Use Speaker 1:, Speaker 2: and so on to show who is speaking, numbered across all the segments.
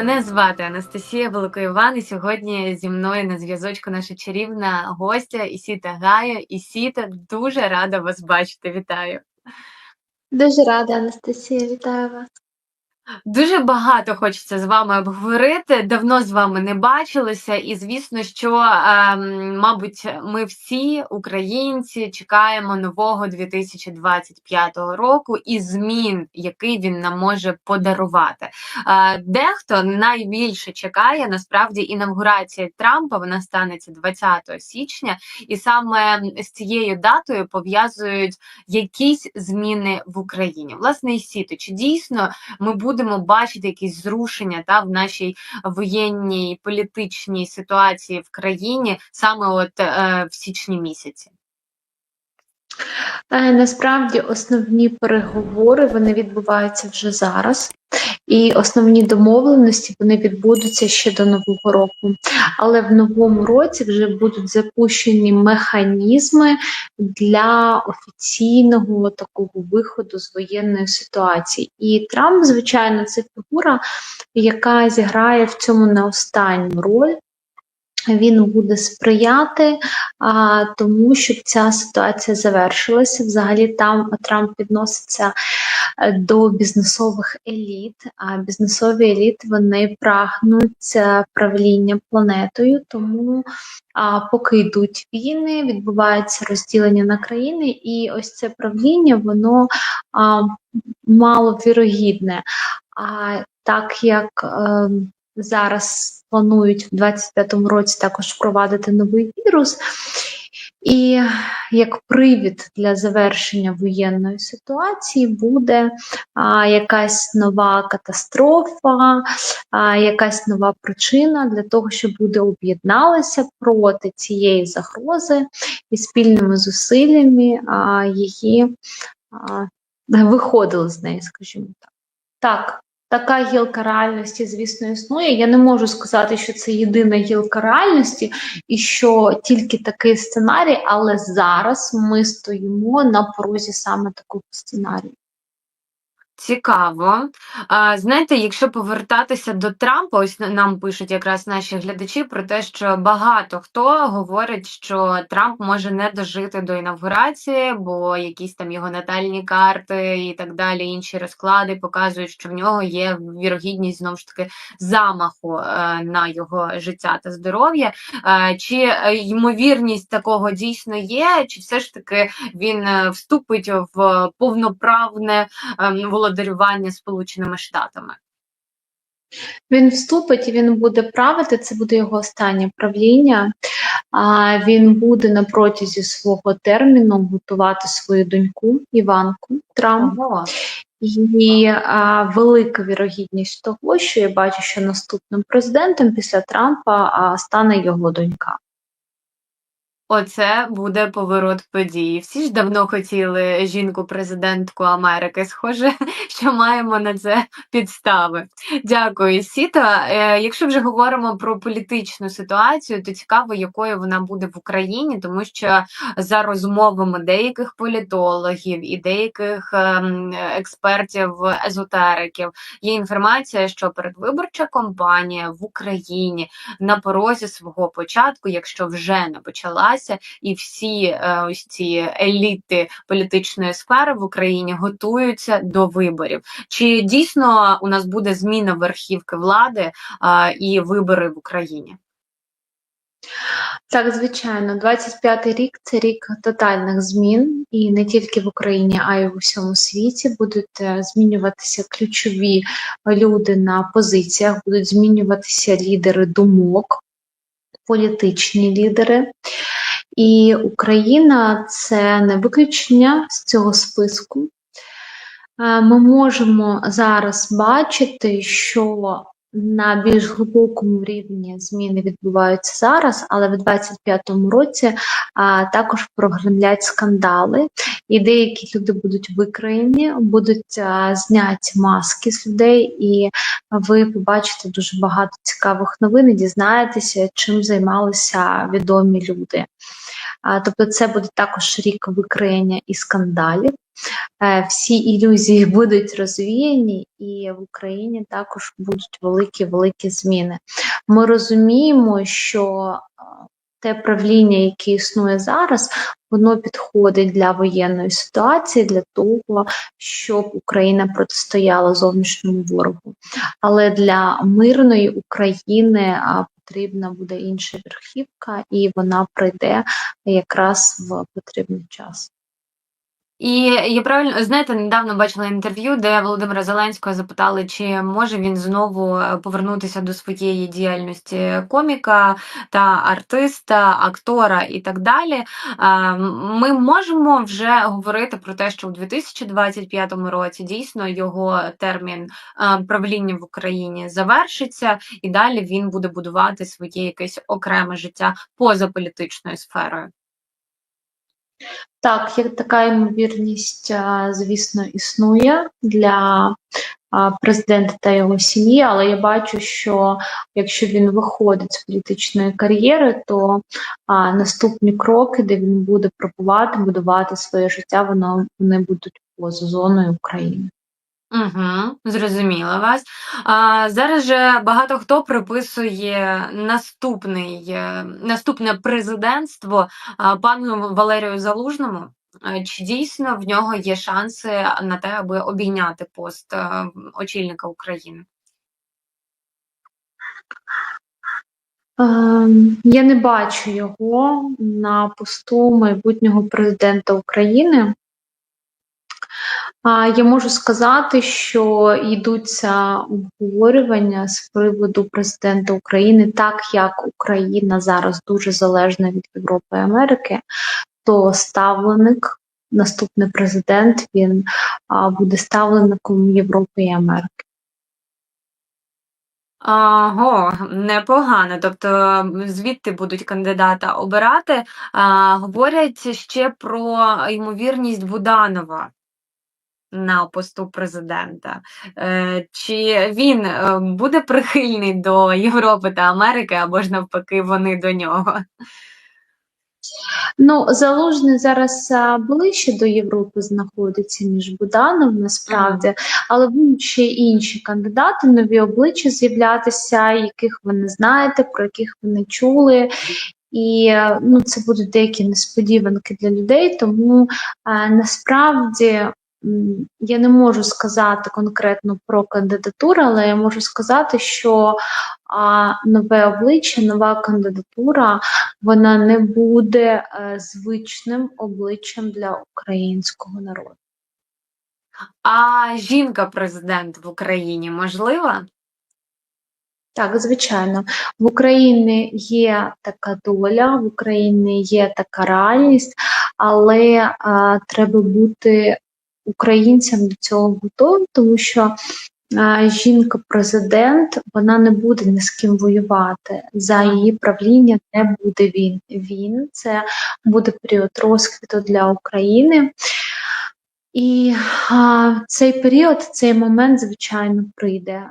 Speaker 1: Мене звати Анастасія Великоїван, і сьогодні зі мною на зв'язочку наша чарівна гостя Ісіта Гая. Ісіта, дуже рада вас бачити. Вітаю.
Speaker 2: Дуже рада, Анастасія, вітаю вас.
Speaker 1: Дуже багато хочеться з вами обговорити. Давно з вами не бачилися, і звісно, що ем, мабуть, ми всі українці чекаємо нового 2025 року і змін, який він нам може подарувати. Е, дехто найбільше чекає насправді інавгурація Трампа. Вона станеться 20 січня, і саме з цією датою пов'язують якісь зміни в Україні. Власне, і сіто, чи дійсно ми будемо бачити якісь зрушення та в нашій воєнній політичній ситуації в країні саме от е, в січні місяці.
Speaker 2: Е, Насправді основні переговори вони відбуваються вже зараз, і основні домовленості вони відбудуться ще до нового року. Але в новому році вже будуть запущені механізми для офіційного такого виходу з воєнної ситуації. І Трамп, звичайно, це фігура, яка зіграє в цьому не останню роль. Він буде сприяти а, тому, щоб ця ситуація завершилася. Взагалі, там Трамп відноситься е, до бізнесових еліт. А бізнесові еліти вони прагнуть е, правління планетою, тому а, поки йдуть війни, відбувається розділення на країни, і ось це правління воно а, маловірогідне. А так як е, зараз планують в 25-му році також впровадити новий вірус. І як привід для завершення воєнної ситуації буде а, якась нова катастрофа, а, якась нова причина для того, щоб люди об'єдналися проти цієї загрози і спільними зусиллями а, її а, виходили з неї, скажімо так. Так, Така гілка реальності, звісно, існує. Я не можу сказати, що це єдина гілка реальності і що тільки такий сценарій, але зараз ми стоїмо на порозі саме такого сценарію.
Speaker 1: Цікаво. Знаєте, якщо повертатися до Трампа, ось нам пишуть якраз наші глядачі про те, що багато хто говорить, що Трамп може не дожити до інавгурації, бо якісь там його натальні карти і так далі, інші розклади показують, що в нього є вірогідність знову ж таки замаху е, на його життя та здоров'я. Е, чи е, ймовірність такого дійсно є, чи все ж таки він вступить в повноправне ем, володіння володарювання Сполученими Штатами.
Speaker 2: Він вступить і він буде правити. Це буде його останнє правління. А він буде на протязі свого терміну готувати свою доньку Іванку Трамп. І а, велика вірогідність того, що я бачу, що наступним президентом після Трампа а, стане його донька.
Speaker 1: Оце буде поворот події. Всі ж давно хотіли жінку-президентку Америки. Схоже, що маємо на це підстави. Дякую, Сіта. Е, якщо вже говоримо про політичну ситуацію, то цікаво, якою вона буде в Україні, тому що за розмовами деяких політологів і деяких ем, експертів, езотериків є інформація, що передвиборча кампанія в Україні на порозі свого початку, якщо вже не почалась і всі е, ось ці еліти політичної сфери в Україні готуються до виборів. Чи дійсно у нас буде зміна верхівки влади і вибори в Україні?
Speaker 2: Так, звичайно, 25-й рік це рік тотальних змін, і не тільки в Україні, а й у всьому світі будуть е, змінюватися ключові люди на позиціях, будуть змінюватися лідери думок, політичні лідери. І Україна це не виключення з цього списку. Е, ми можемо зараз бачити, що на більш глибокому рівні зміни відбуваються зараз, але в 2025 році а, також прогремлять скандали, і деякі люди будуть викраєні, будуть а, зняті маски з людей, і ви побачите дуже багато цікавих новин і дізнаєтеся, чим займалися відомі люди. Тобто, це буде також рік викриєння і скандалів. Е, всі ілюзії будуть розвіяні, і в Україні також будуть великі великі зміни. Ми розуміємо, що те правління, яке існує зараз, воно підходить для воєнної ситуації, для того, щоб Україна протистояла зовнішньому ворогу. Але для мирної України потрібна буде інша верхівка, і вона прийде якраз в потрібний час.
Speaker 1: І я правильно знаєте, недавно бачила інтерв'ю, де Володимира Зеленського запитали, чи може він знову е, повернутися до своєї діяльності коміка та артиста, актора і так далі. Е, Ми можемо вже говорити про те, що у 2025 році дійсно його термін е, правління в Україні завершиться, і далі він буде будувати своє якесь окреме життя поза політичною сферою.
Speaker 2: Так, як така ймовірність, звісно, існує для президента та його сім'ї, але я бачу, що якщо він виходить з політичної кар'єри, то наступні кроки, де він буде пробувати, будувати своє життя, воно вони будуть поза зоною України.
Speaker 1: Угу, зрозуміла вас. А, зараз же багато хто приписує наступний, е, наступне президентство а, пану Валерію Залужному. Чи дійсно в нього є шанси на те, аби обійняти пост е, очільника України?
Speaker 2: Ем, Я не бачу його на посту майбутнього президента України. Я можу сказати, що йдуться обговорювання з приводу президента України, так як Україна зараз дуже залежна від Європи і Америки, то ставленик, наступний президент, він буде ставленником Європи і Америки.
Speaker 1: Ого, непогано. Тобто звідти будуть кандидата обирати. А, говорять ще про ймовірність Буданова на посту президента. Е, чи він е, буде прихильний до Європи та Америки, або ж навпаки, вони до нього?
Speaker 2: Ну, Залужний зараз ближче до Європи знаходиться, ніж Буданов, насправді, але будуть ще інші кандидати, нові обличчя з'являтися, яких ви не знаєте, про яких ви не чули. І е, ну, це будуть деякі несподіванки для людей, тому е, насправді я не можу сказати конкретно про кандидатуру, але я можу сказати, що а, нове обличчя, нова кандидатура, вона не буде е, звичним обличчям для українського народу.
Speaker 1: А жінка-президент в Україні можлива?
Speaker 2: Так, звичайно, в Україні є така доля, в Україні є така реальність, але а, треба бути українцям до цього готові, тому що жінка-президент вона не буде ні з ким воювати. За її правління не буде він. Він це буде період розквіту для України. І а, цей період, цей момент, звичайно, прийде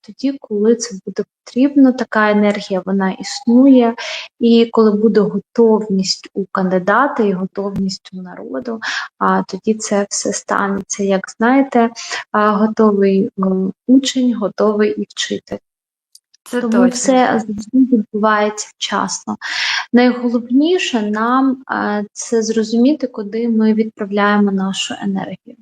Speaker 2: тоді, коли це буде потрібно. Така енергія вона існує, і коли буде готовність у кандидата і готовність у народу, а тоді це все станеться. Як знаєте, готовий учень, готовий і вчитель.
Speaker 1: Це
Speaker 2: Тому
Speaker 1: точно.
Speaker 2: все відбувається вчасно. Найголовніше нам це зрозуміти, куди ми відправляємо нашу енергію.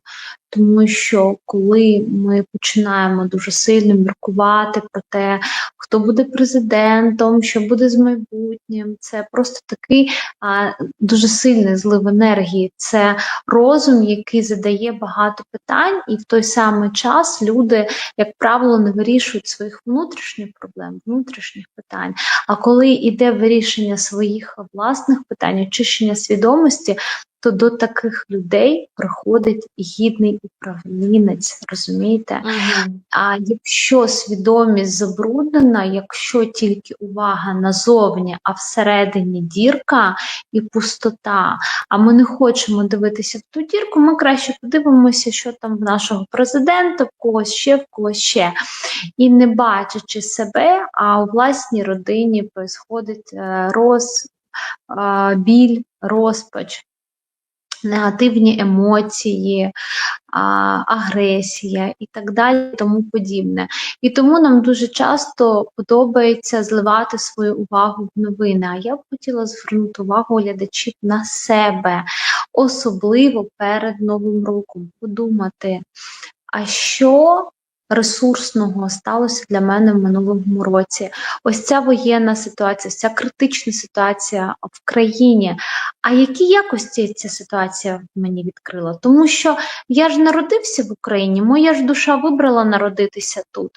Speaker 2: Тому що коли ми починаємо дуже сильно міркувати про те, хто буде президентом, що буде з майбутнім, це просто такий а, дуже сильний злив енергії. Це розум, який задає багато питань, і в той самий час люди, як правило, не вирішують своїх внутрішніх проблем, внутрішніх питань. А коли йде вирішення своїх власних питань, очищення свідомості, то до таких людей приходить гідний управлінець, розумієте?
Speaker 1: Мгм.
Speaker 2: А якщо свідомість забруднена, якщо тільки увага назовні, а всередині дірка і пустота, а ми не хочемо дивитися в ту дірку, ми краще подивимося, що там в нашого президента, в когось ще, в когось ще. І не бачачи себе, а у власній родині происходить е, роз. біль, розпач, негативні емоції, агресія і так далі, тому подібне. І тому нам дуже часто подобається зливати свою увагу в новини. А я б хотіла звернути увагу глядачів на себе, особливо перед Новим роком, подумати, а що ресурсного сталося для мене в минулому році. Ось ця воєнна ситуація, ця критична ситуація в країні. А які якості ця ситуація мені відкрила? Тому що я ж народився в Україні, моя ж душа вибрала народитися тут.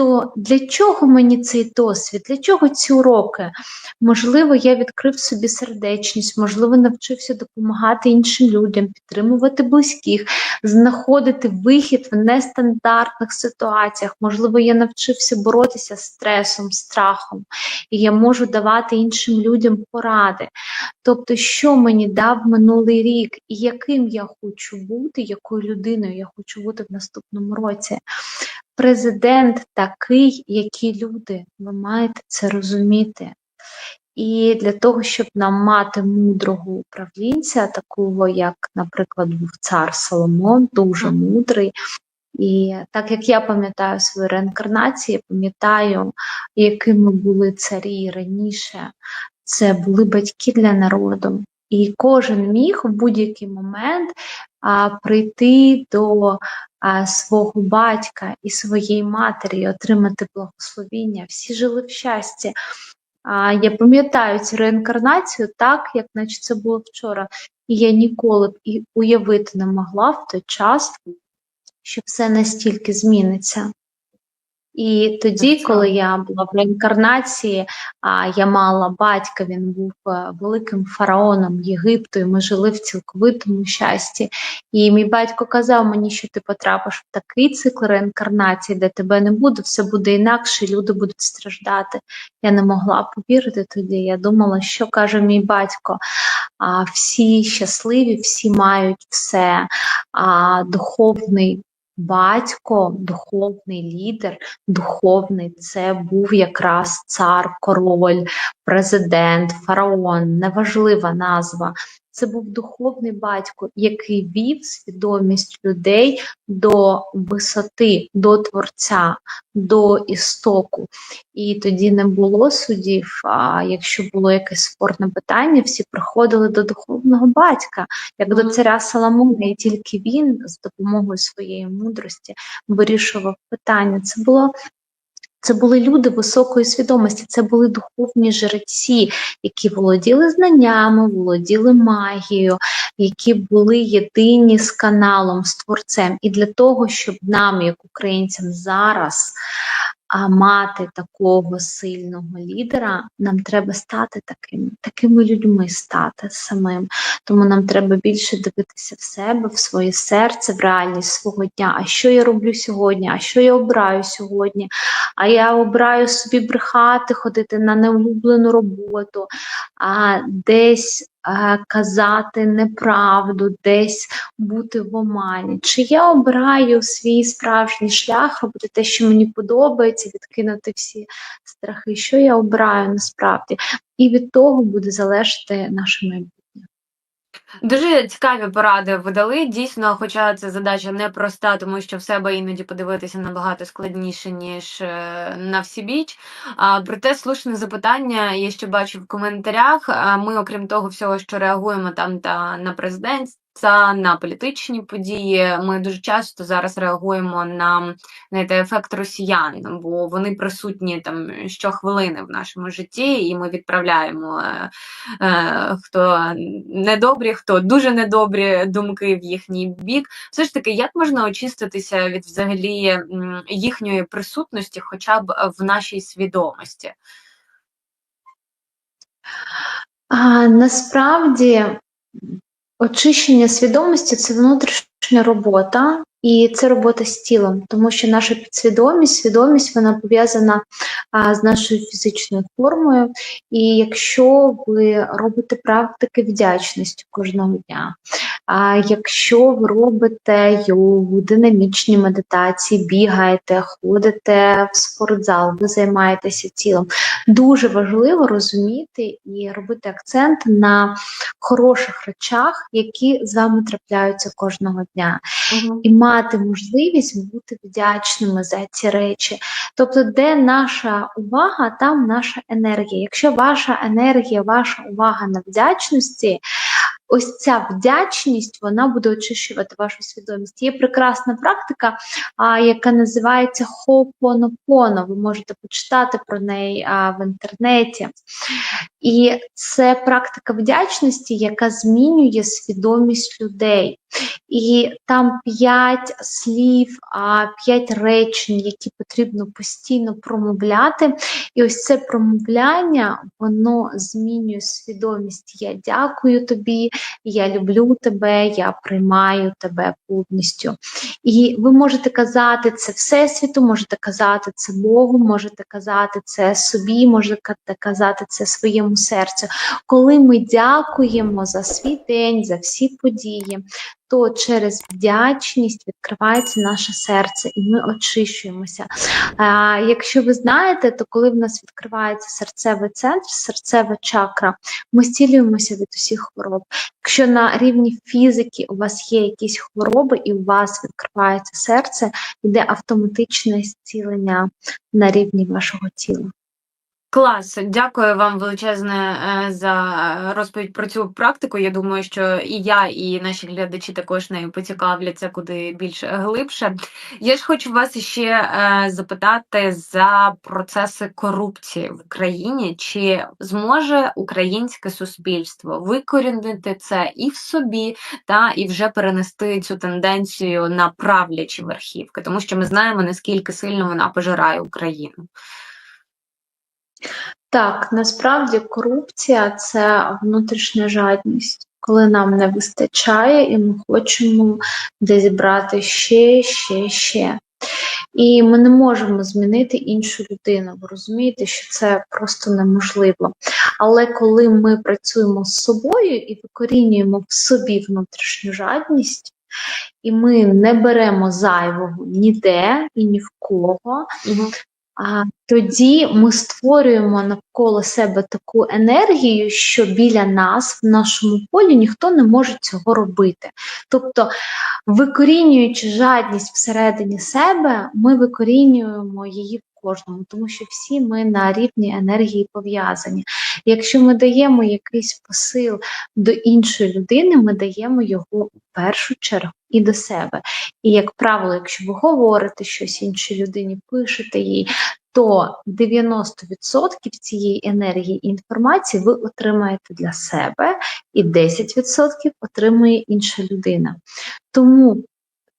Speaker 2: То для чого мені цей досвід? Для чого ці уроки? Можливо, я відкрив собі сердечність, можливо, навчився допомагати іншим людям, підтримувати близьких, знаходити вихід в нестандартних ситуаціях. Можливо, я навчився боротися з стресом, страхом, і я можу давати іншим людям поради. Тобто, що мені дав минулий рік, і яким я хочу бути, якою людиною я хочу бути в наступному році. Президент такий, які люди, ви маєте це розуміти. І для того, щоб нам мати мудрого управлінця, такого, як, наприклад, був цар Соломон, дуже мудрий. І так як я пам'ятаю свої реінкарнації, пам'ятаю, якими були царі раніше, це були батьки для народу. І кожен міг в будь-який момент а, прийти до а, свого батька і своєї матері, і отримати благословіння. Всі жили в щасті. А, Я пам'ятаю цю реінкарнацію так, як наче це було вчора. І я ніколи б і уявити не могла в той час, що все настільки зміниться. І тоді, коли я була в реінкарнації, а я мала батька, він був е, великим фараоном Єгипту, і ми жили в цілковитому щасті. І мій батько казав мені, що ти потрапиш в такий цикл реінкарнації, де тебе не буде, все буде інакше, люди будуть страждати. Я не могла повірити тоді. Я думала, що каже мій батько. А всі щасливі, всі мають все. А духовний батько, духовний лідер, духовний це був якраз цар, король, президент, фараон, неважлива назва. Це був духовний батько, який вів свідомість людей до висоти, до творця, до істоку. І тоді не було судів. А якщо було якесь спорне питання, всі приходили до духовного батька, як до царя Соломона, і тільки він з допомогою своєї мудрості вирішував питання. Це було. Це були люди високої свідомості, це були духовні жреці, які володіли знаннями, володіли магією, які були єдині з каналом, з творцем. І для того, щоб нам, як українцям, зараз а мати такого сильного лідера, нам треба стати такими, такими людьми стати самим. Тому нам треба більше дивитися в себе, в своє серце, в реальність свого дня. А що я роблю сьогодні? А що я обираю сьогодні? А я обираю собі брехати, ходити на неулюблену роботу, а десь казати неправду, десь бути в омані. Чи я обираю свій справжній шлях, робити те, що мені подобається, відкинути всі страхи, що я обираю насправді, і від того буде залежати наше майбутнє.
Speaker 1: Дуже цікаві поради ви дали. Дійсно, хоча ця задача непроста, тому що в себе іноді подивитися набагато складніше, ніж е, на всі біч. А проте слушне запитання, я ще бачу в коментарях. А Ми, окрім того всього, що реагуємо там та на президентство, на політичні події. Ми дуже часто зараз реагуємо на знаєте, ефект росіян, бо вони присутні там щохвилини в нашому житті, і ми відправляємо е, е, хто недобрі, хто дуже недобрі думки в їхній бік. Все ж таки, як можна очиститися від взагалі їхньої присутності, хоча б в нашій свідомості?
Speaker 2: А, насправді очищення свідомості це внутрішня робота, і це робота з тілом, тому що наша підсвідомість, свідомість вона пов'язана а, з нашою фізичною формою. І якщо ви робите практики вдячності кожного дня, А якщо ви робите йогу, динамічні медитації, бігаєте, ходите в спортзал, ви займаєтеся тілом, дуже важливо розуміти і робити акцент на хороших речах, які з вами трапляються кожного дня і мати можливість бути вдячними за ці речі. Тобто, де наша увага, там наша енергія. Якщо ваша енергія, ваша увага на вдячності, ось ця вдячність вона буде очищувати вашу свідомість. Є прекрасна практика, яка називається Хопонопоно. Ви можете почитати про неї в інтернеті. І це практика вдячності, яка змінює свідомість людей. І там п'ять слів, а п'ять речень, які потрібно постійно промовляти. І ось це промовляння, воно змінює свідомість. Я дякую тобі, я люблю тебе, я приймаю тебе повністю. І ви можете казати це Всесвіту, можете казати це Богу, можете казати це собі, можете казати це своєму серцю. Коли ми дякуємо за свій день, за всі події, то через вдячність відкривається наше серце і ми очищуємося. А, Якщо ви знаєте, то коли в нас відкривається серцевий центр, серцева чакра, ми зцілюємося від усіх хвороб. Якщо на рівні фізики у вас є якісь хвороби і у вас відкривається серце, йде автоматичне зцілення на рівні вашого тіла.
Speaker 1: Клас, дякую вам величезне е, за розповідь про цю практику. Я думаю, що і я, і наші глядачі також нею поцікавляться куди більш глибше. Я ж хочу вас ще е, запитати за процеси корупції в країні. Чи зможе українське суспільство викорінити це і в собі, та і вже перенести цю тенденцію на правлячі верхівки, тому що ми знаємо наскільки сильно вона пожирає Україну.
Speaker 2: Так, насправді корупція це внутрішня жадність, коли нам не вистачає, і ми хочемо десь брати ще, ще, ще. І ми не можемо змінити іншу людину. Ви розумієте, що це просто неможливо. Але коли ми працюємо з собою і викорінюємо в собі внутрішню жадність, і ми не беремо зайвого ніде і ні в кого, а тоді ми створюємо навколо себе таку енергію, що біля нас, в нашому полі, ніхто не може цього робити. Тобто, викорінюючи жадність всередині себе, ми викорінюємо її кожному, тому що всі ми на рівні енергії пов'язані. Якщо ми даємо якийсь посил до іншої людини, ми даємо його в першу чергу і до себе. І, як правило, якщо ви говорите щось іншій людині, пишете їй, то 90% цієї енергії і інформації ви отримаєте для себе, і 10% отримує інша людина. Тому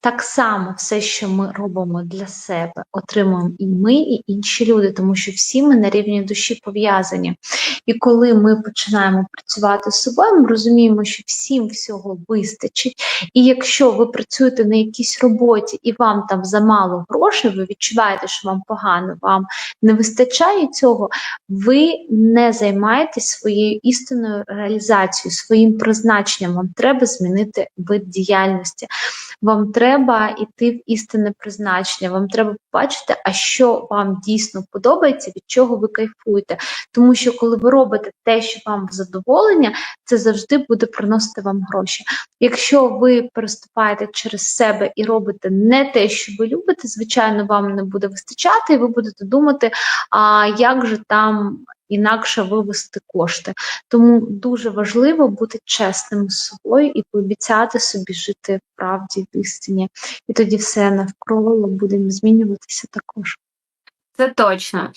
Speaker 2: так само все, що ми робимо для себе, отримуємо і ми, і інші люди, тому що всі ми на рівні душі пов'язані. І коли ми починаємо працювати з собою, ми розуміємо, що всім всього вистачить. І якщо ви працюєте на якійсь роботі і вам там замало грошей, ви відчуваєте, що вам погано, вам не вистачає цього, ви не займаєтесь своєю істинною реалізацією, своїм призначенням. Вам треба змінити вид діяльності. Вам треба йти в істинне призначення, вам треба побачити, а що вам дійсно подобається, від чого ви кайфуєте. Тому що коли ви робите те, що вам в задоволення, це завжди буде приносити вам гроші. Якщо ви переступаєте через себе і робите не те, що ви любите, звичайно, вам не буде вистачати, і ви будете думати, а як же там інакше вивести кошти. Тому дуже важливо бути чесним з собою і пообіцяти собі жити в правді в істині. І тоді все навколо буде змінюватися також.
Speaker 1: Це точно.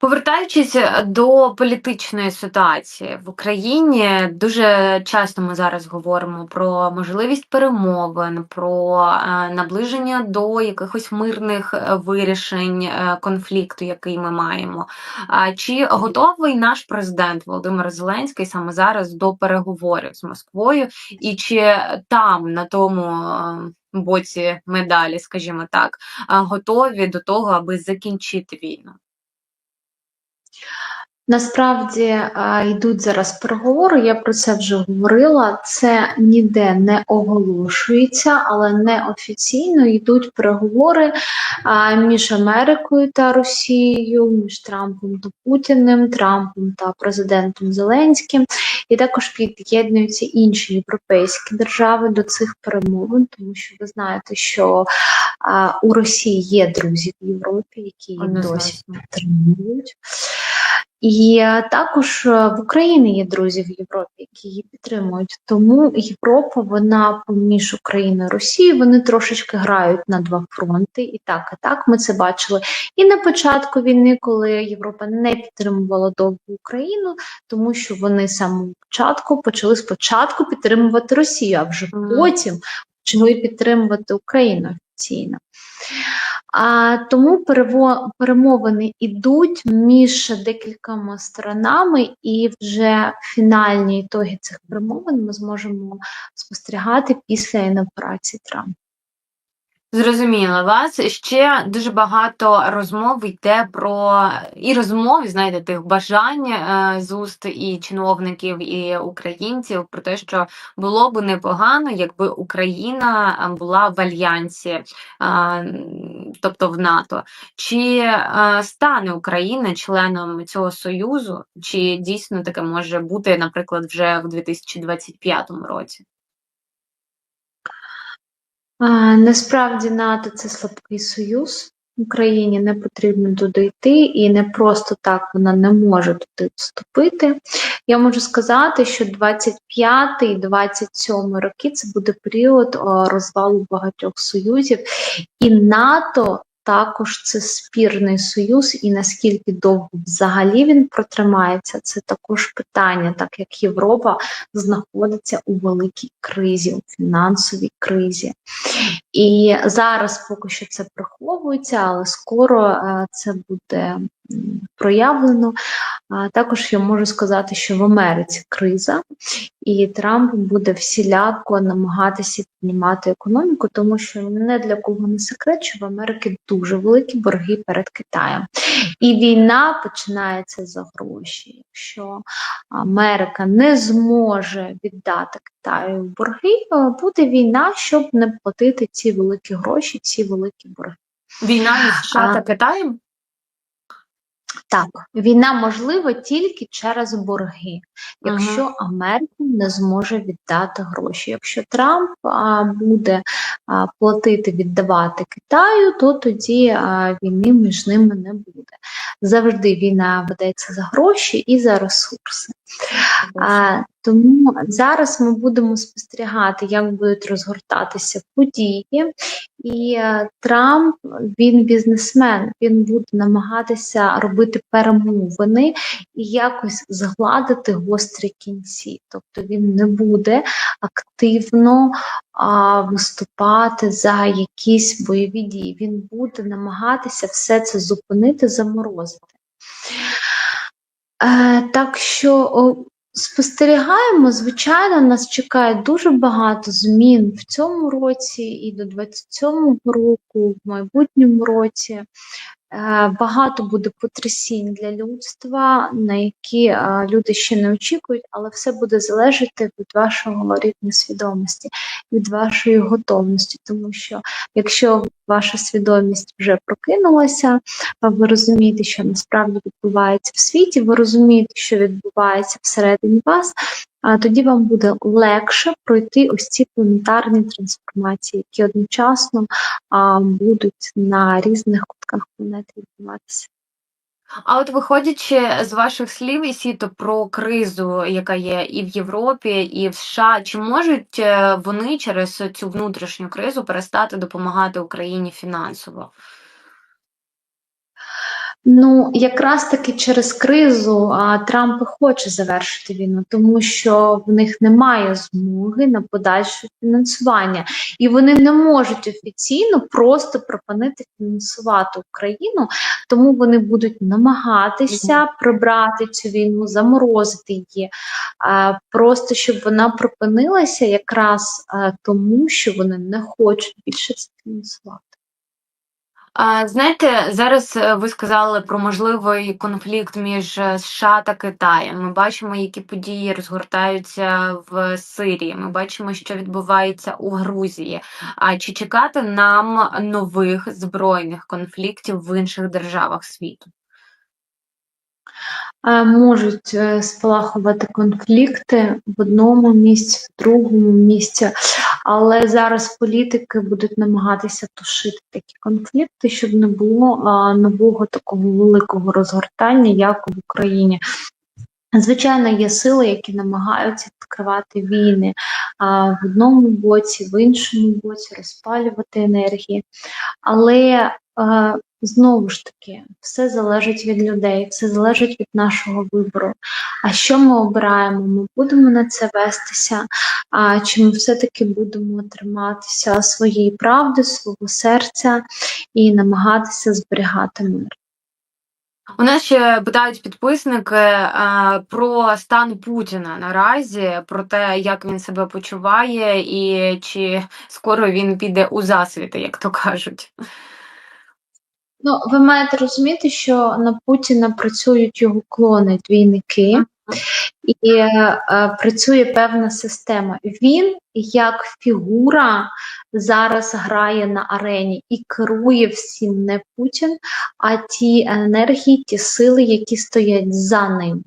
Speaker 1: Повертаючись до політичної ситуації в Україні, дуже часто ми зараз говоримо про можливість перемовин, про е, наближення до якихось мирних е, вирішень е, конфлікту, який ми маємо. Чи готовий наш президент Володимир Зеленський саме зараз до переговорів з Москвою, і чи там на тому боці медалі, скажімо так, готові до того, аби закінчити війну?
Speaker 2: Насправді йдуть зараз переговори, я про це вже говорила. Це ніде не оголошується, але неофіційно йдуть переговори між Америкою та Росією, між Трампом та Путіним, Трампом та президентом Зеленським. І також під'єднуються інші європейські держави до цих перемовин, тому що ви знаєте, що у Росії є друзі в Європі, які їх досі підтримують. І також е, в Україні є друзі в Європі, які її підтримують. Тому Європа, вона поміж Україною і Росією, вони трошечки грають на два фронти. І так, і так ми це бачили і на початку війни, коли Європа не підтримувала довго Україну, тому що вони з початку почали спочатку підтримувати Росію, а вже потім почали підтримувати Україну офіційно. А тому перемовини йдуть між декількома сторонами, і вже фінальні ітоги цих перемовин ми зможемо спостерігати після інавгурації Трампа.
Speaker 1: Зрозуміла вас. Ще дуже багато розмов йде про і розмов, знаєте, тих бажань е, з уст і чиновників, і українців про те, що було б непогано, якби Україна була в альянсі, е, тобто в НАТО. Чи е, стане Україна членом цього союзу, чи дійсно таке може бути, наприклад, вже в 2025 році?
Speaker 2: Насправді НАТО це слабкий союз. Україні не потрібно туди йти, і не просто так вона не може туди вступити. Я можу сказати, що 25-27 роки це буде період розвалу багатьох союзів, і НАТО також це спірний союз, і наскільки довго взагалі він протримається, це також питання, так як Європа знаходиться у великій кризі, у фінансовій кризі. І зараз поки що це приховується, але скоро е, це буде проявлено. А також я можу сказати, що в Америці криза, і Трамп буде всіляко намагатися піднімати економіку, тому що не для кого не секрет, що в Америці дуже великі борги перед Китаєм. І війна починається за гроші. Якщо Америка не зможе віддати Китаю борги, е, буде війна, щоб не платити ці великі гроші, ці великі борги.
Speaker 1: Війна між США та Китаєм?
Speaker 2: Так, війна можлива тільки через борги, якщо Америка не зможе віддати гроші. Якщо Трамп а, буде а, платити, віддавати Китаю, то тоді а, війни між ними не буде. Завжди війна ведеться за гроші і за ресурси. А, тому зараз ми будемо спостерігати, як будуть розгортатися події. І е, Трамп він бізнесмен, він буде намагатися робити перемовини і якось згладити гострі кінці. Тобто він не буде активно а, виступати за якісь бойові дії. Він буде намагатися все це зупинити, заморозити. Е, так що спостерігаємо, звичайно, нас чекає дуже багато змін в цьому році і до 27-го року, в майбутньому році. Е, Багато буде потрясінь для людства, на які е, люди ще не очікують, але все буде залежати від вашого рівня свідомості, від вашої готовності. Тому що якщо ваша свідомість вже прокинулася, ви розумієте, що насправді відбувається в світі, ви розумієте, що відбувається всередині вас, а тоді вам буде легше пройти ось ці планетарні трансформації, які одночасно будуть на різних кутках планети відбуватися.
Speaker 1: А от виходячи з ваших слів, і сіто про кризу, яка є і в Європі, і в США, чи можуть е, вони через цю внутрішню кризу перестати допомагати Україні фінансово?
Speaker 2: Ну, якраз таки через кризу а, Трамп хоче завершити війну, тому що в них немає змоги на подальше фінансування, і вони не можуть офіційно просто припинити фінансувати Україну, тому вони будуть намагатися прибрати цю війну, заморозити її, а, просто щоб вона припинилася, якраз а, тому, що вони не хочуть більше це фінансувати.
Speaker 1: А, знаєте, зараз, е, ви сказали про можливий конфлікт між, е, США та Китаєм. Ми бачимо, які події розгортаються в Сирії. Ми бачимо, що відбувається у Грузії. А чи чекати нам нових збройних конфліктів в інших державах світу?
Speaker 2: Можуть е, спалахувати конфлікти в одному місці, в другому місці, але зараз політики будуть намагатися тушити такі конфлікти, щоб не було нового такого великого розгортання, як в Україні. Звичайно, є сили, які намагаються відкривати війни а, в одному боці, в іншому боці, розпалювати енергії. Але знову ж таки, все залежить від людей, все залежить від нашого вибору. А що ми обираємо? Ми будемо на це вестися, а чи ми все-таки будемо триматися своєї правди, свого серця і намагатися зберігати мир?
Speaker 1: У нас ще питають підписники е, про стан Путіна наразі, про те, як він себе почуває, і чи скоро він піде у засвіти, як то кажуть.
Speaker 2: Ну, ви маєте розуміти, що на Путіна працюють його клони, двійники, і е, е, працює певна система. Він як фігура зараз грає на арені і керує всім не Путін, а ті енергії, ті сили, які стоять за ним.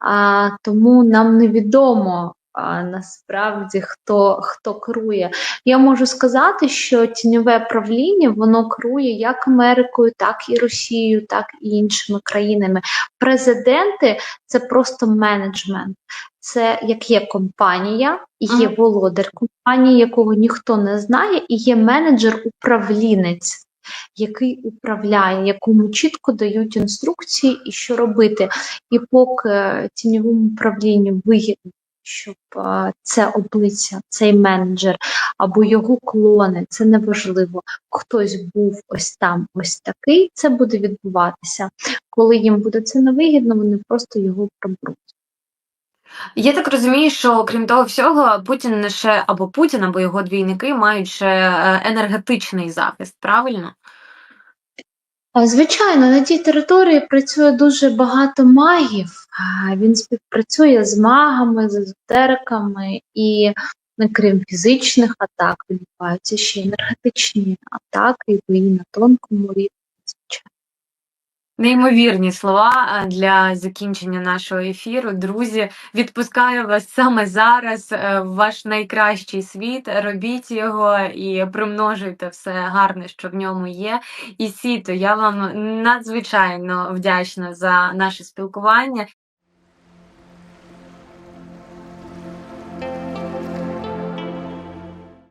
Speaker 2: А, тому нам невідомо. А, насправді хто хто керує. Я можу сказати, що тіньове правління воно керує як Америкою, так і Росією, так і іншими країнами. Президенти це просто менеджмент. Це як є компанія, і є володар компанії, якого ніхто не знає, і є менеджер-управлінець, який управляє, якому чітко дають інструкції і що робити. І поки тіньовому управлінню вигідно, щоб це обличчя, цей менеджер або його клони, це неважливо. Хтось був ось там, ось такий, це буде відбуватися. Коли їм буде це невигідно, вони просто його приберуть.
Speaker 1: Я так розумію, що крім того всього, Путін не ще або Путін, або його двійники мають ще е, енергетичний захист, правильно?
Speaker 2: Звичайно, на тій території працює дуже багато магів. Він співпрацює з магами, з езотериками, і ну, крім фізичних атак, відбуваються ще енергетичні атаки, і бої на тонкому рівні.
Speaker 1: Неймовірні слова для закінчення нашого ефіру. Друзі, відпускаю вас саме зараз е, в ваш найкращий світ. Робіть його і примножуйте все гарне, що в ньому є. І Сіто, я вам надзвичайно вдячна за наше спілкування.